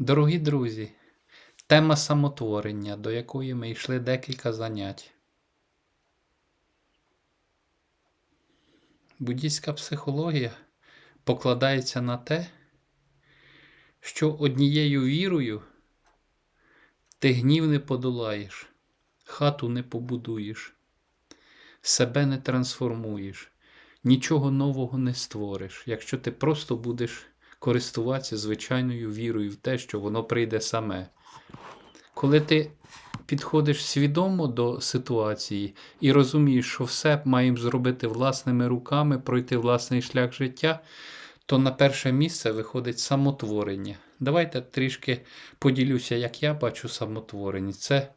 Дорогі друзі, тема самотворення, до якої ми йшли декілька занять. Буддійська психологія покладається на те, що однією вірою ти гнів не подолаєш, хату не побудуєш, себе не трансформуєш, нічого нового не створиш, якщо ти просто будеш користуватися звичайною вірою в те, що воно прийде саме. Коли ти підходиш свідомо до ситуації і розумієш, що все маємо зробити власними руками, пройти власний шлях життя, то на перше місце виходить самотворення. Давайте трішки поділюся, як я бачу самотворення. Це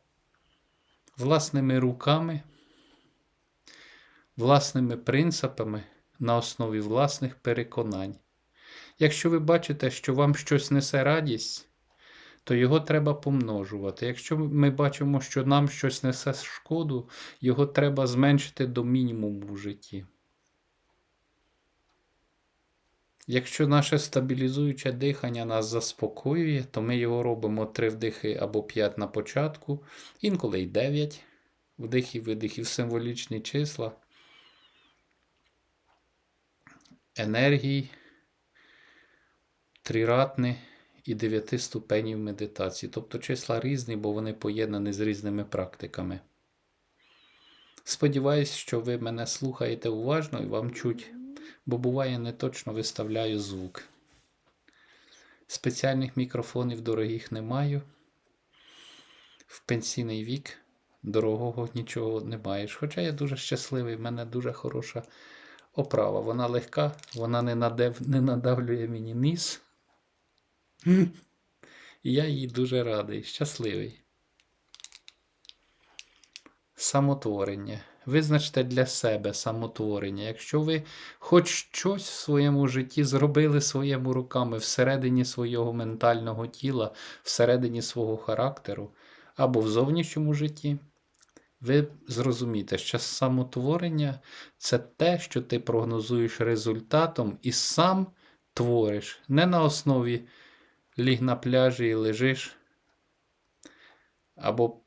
власними руками, власними принципами на основі власних переконань. Якщо ви бачите, що вам щось несе радість, то його треба помножувати. Якщо ми бачимо, що нам щось несе шкоду, його треба зменшити до мінімуму в житті. Якщо наше стабілізуюче дихання нас заспокоює, то ми його робимо 3 вдихи або 5 на початку, інколи й 9 вдихів, видихів, символічні числа, енергії, триратни і 9 ступенів медитації. Тобто числа різні, бо вони поєднані з різними практиками. Сподіваюсь, що ви мене слухаєте уважно і вам чуть, бо буває не точно виставляю звук. Спеціальних мікрофонів дорогих не маю. В пенсійний вік дорогого нічого не маєш. Хоча я дуже щасливий, в мене дуже хороша оправа. Вона легка, вона не, надав... не надавлює мені ніс. Я їй дуже радий, щасливий. Самотворення. Визначте для себе самотворення. Якщо ви хоч щось в своєму житті зробили своїми руками всередині свого ментального тіла, всередині свого характеру або в зовнішньому житті, ви зрозумієте, що самотворення це те, що ти прогнозуєш результатом і сам твориш, не на основі ліг на пляжі і лежиш, або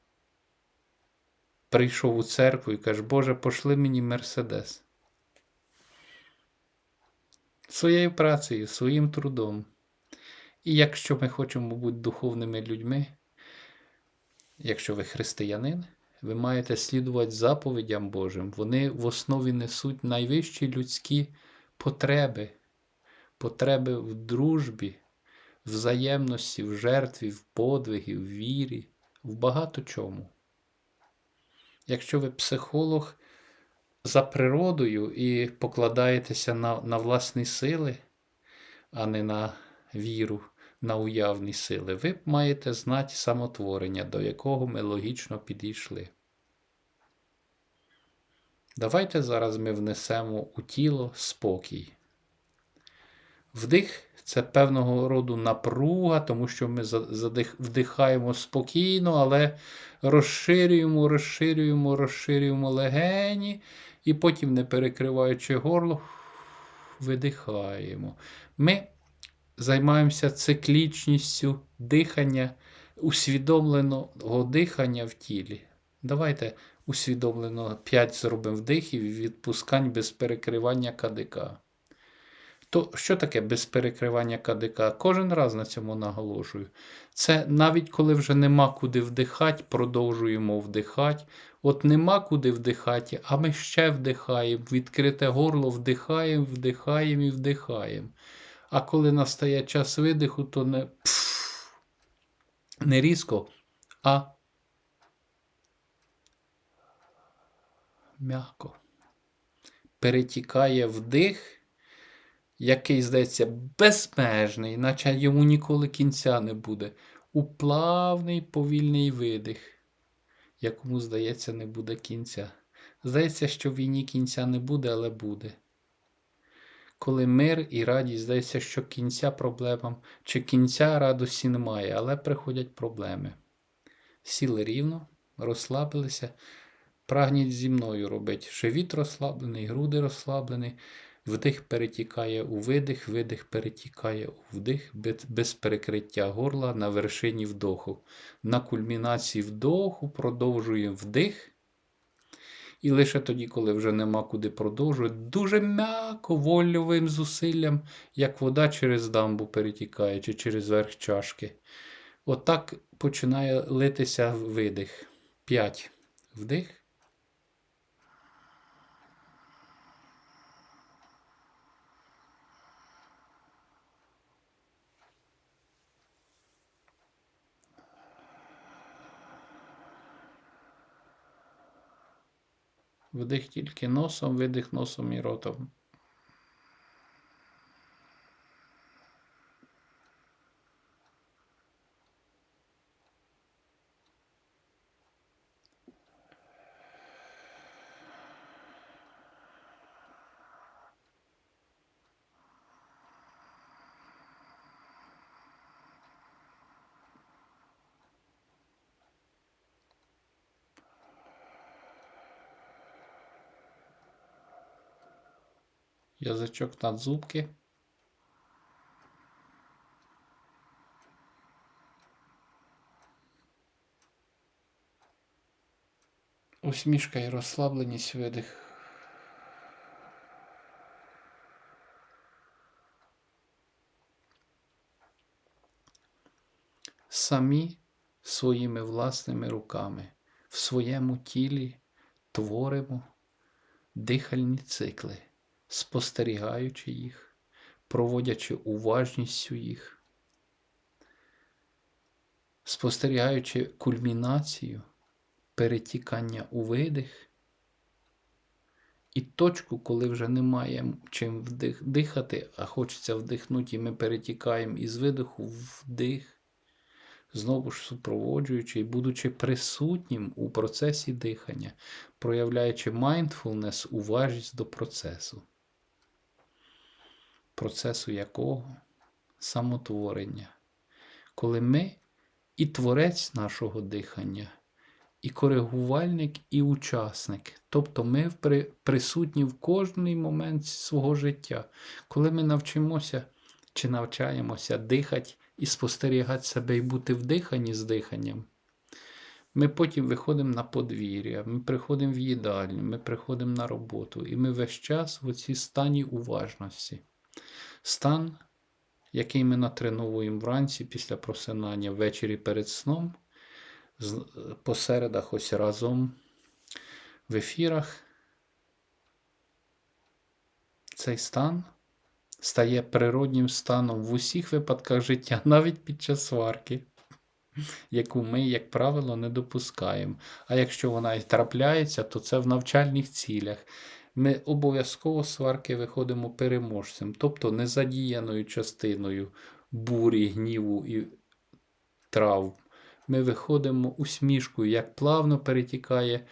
прийшов у церкву і кажеш, Боже, пошли мені Мерседес. Своєю працею, своїм трудом. І якщо ми хочемо бути духовними людьми, якщо ви християнин, ви маєте слідувати заповідям Божим. Вони в основі несуть найвищі людські потреби, потреби в дружбі, взаємності, в жертві, в подвигі, в вірі, в багато чому. Якщо ви психолог за природою і покладаєтеся на, на власні сили, а не на віру, на уявні сили, ви маєте знати самотворення, до якого ми логічно підійшли. Давайте зараз ми внесемо у тіло спокій. Вдих це певного роду напруга, тому що ми вдихаємо спокійно, але розширюємо, розширюємо, розширюємо легені, і потім, не перекриваючи горло, видихаємо. Ми займаємося циклічністю дихання, усвідомленого дихання в тілі. Давайте усвідомлено 5 зробимо вдихів і відпускань без перекривання КДК. То що таке без перекривання КДК? Кожен раз на цьому наголошую. Це навіть коли вже нема куди вдихати, продовжуємо вдихати. От нема куди вдихати, а ми ще вдихаємо, відкрите горло вдихаємо, вдихаємо і вдихаємо. А коли настає час видиху, то не, пф, не різко, а м'яко. Перетікає вдих який здається безмежний, наче йому ніколи кінця не буде, у плавний повільний видих, якому, здається, не буде кінця. Здається, що в війні кінця не буде, але буде. Коли мир і радість, здається, що кінця проблемам чи кінця радості немає, але приходять проблеми. Сіли рівно, розслабилися, прагніть зі мною робити. Живіт розслаблений, груди розслаблені, Вдих перетікає у видих, видих перетікає у вдих без, перекриття горла на вершині вдоху. На кульмінації вдоху продовжуємо вдих. І лише тоді, коли вже нема куди продовжувати, дуже м'яко, вольовим зусиллям, як вода через дамбу перетікає чи через верх чашки. Отак починає литися видих. 5. Вдих. Вдих тільки носом, видих носом і ротом. Язичок над зубки. Усмішка і розслабленість видих. Самі своїми власними руками в своєму тілі творимо дихальні цикли спостерігаючи їх, проводячи уважністю їх, спостерігаючи кульмінацію, перетікання у видих і точку, коли вже немає чим вдих, дихати, а хочеться вдихнути, і ми перетікаємо із видиху в вдих. Знову ж супроводжуючи і будучи присутнім у процесі дихання, проявляючи mindfulness, уважність до процесу процесу якого самотворення, коли ми і творець нашого дихання, і коригувальник, і учасник. Тобто ми присутні в кожний момент свого життя, коли ми навчимося чи навчаємося дихати і спостерігати себе і бути в диханні з диханням. Ми потім виходимо на подвір'я, ми приходимо в їдальню, ми приходимо на роботу, і ми весь час в цій стані уважності. Стан, який ми натреновуємо вранці після просинання ввечері перед сном, по середах ось разом в ефірах, цей стан стає природнім станом в усіх випадках життя, навіть під час сварки, яку ми, як правило, не допускаємо. А якщо вона і трапляється, то це в навчальних цілях ми обов'язково сварки виходимо переможцем, тобто незадіяною частиною бурі, гніву і травм. Ми виходимо усмішкою, як плавно перетікає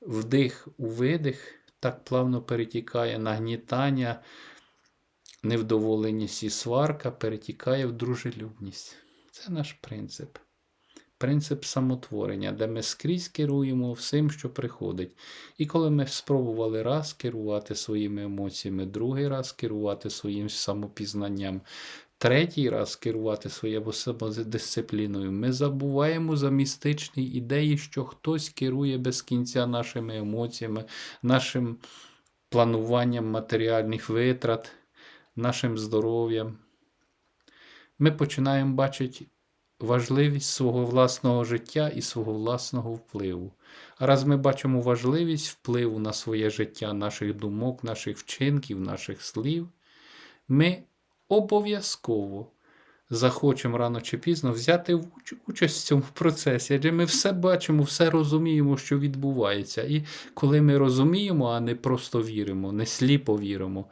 вдих у видих, так плавно перетікає нагнітання, невдоволеність і сварка, перетікає в дружелюбність. Це наш принцип принцип самотворення, де ми скрізь керуємо всім, що приходить. І коли ми спробували раз керувати своїми емоціями, другий раз керувати своїм самопізнанням, третій раз керувати своєю самодисципліною, ми забуваємо за містичні ідеї, що хтось керує без кінця нашими емоціями, нашим плануванням матеріальних витрат, нашим здоров'ям. Ми починаємо бачити важливість свого власного життя і свого власного впливу. А раз ми бачимо важливість впливу на своє життя, наших думок, наших вчинків, наших слів, ми обов'язково захочемо рано чи пізно взяти участь в цьому процесі, адже ми все бачимо, все розуміємо, що відбувається. І коли ми розуміємо, а не просто віримо, не сліпо віримо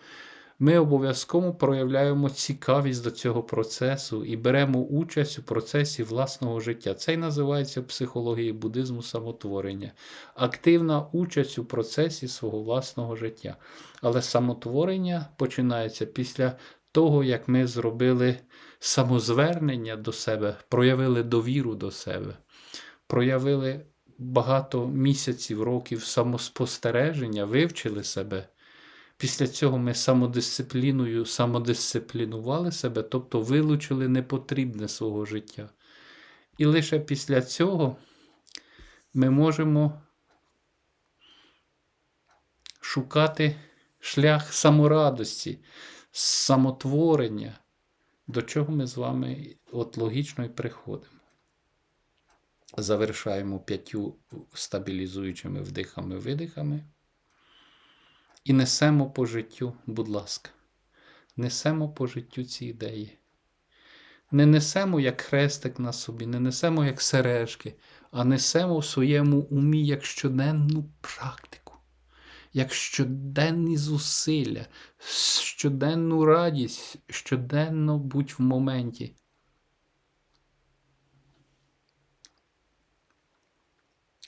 ми обов'язково проявляємо цікавість до цього процесу і беремо участь у процесі власного життя. Це й називається в психології буддизму самотворення, активна участь у процесі свого власного життя. Але самотворення починається після того, як ми зробили самозвернення до себе, проявили довіру до себе, проявили багато місяців, років самоспостереження, вивчили себе Після цього ми самодисципліною самодисциплінували себе, тобто вилучили непотрібне свого життя. І лише після цього ми можемо шукати шлях саморадості, самотворення, до чого ми з вами от логічно і приходимо. Завершаємо п'ятью стабілізуючими вдихами-видихами. І несемо по життю, будь ласка, несемо по життю ці ідеї. Не несемо як хрестик на собі, не несемо як сережки, а несемо в своєму умі як щоденну практику, як щоденні зусилля, щоденну радість, щоденно будь в моменті.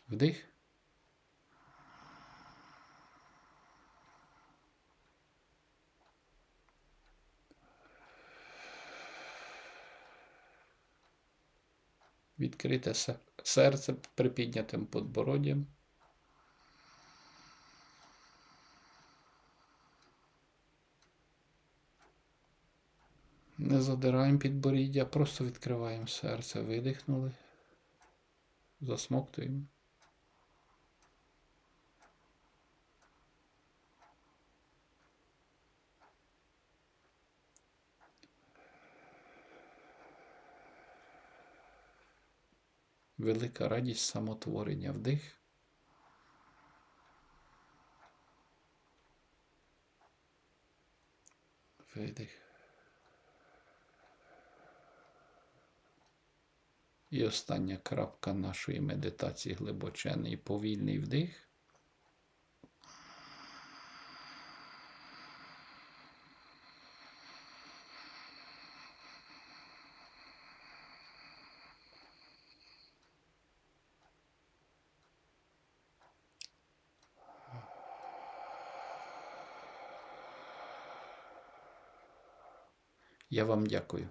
Вдих. Відкрите серце припіднятим подбороддям. Не задираємо підборіддя, просто відкриваємо серце, видихнули, засмоктуємо. Велика радість самотворення вдих. Видих. І остання крапка нашої медитації глибочений повільний вдих. Я вам дякую.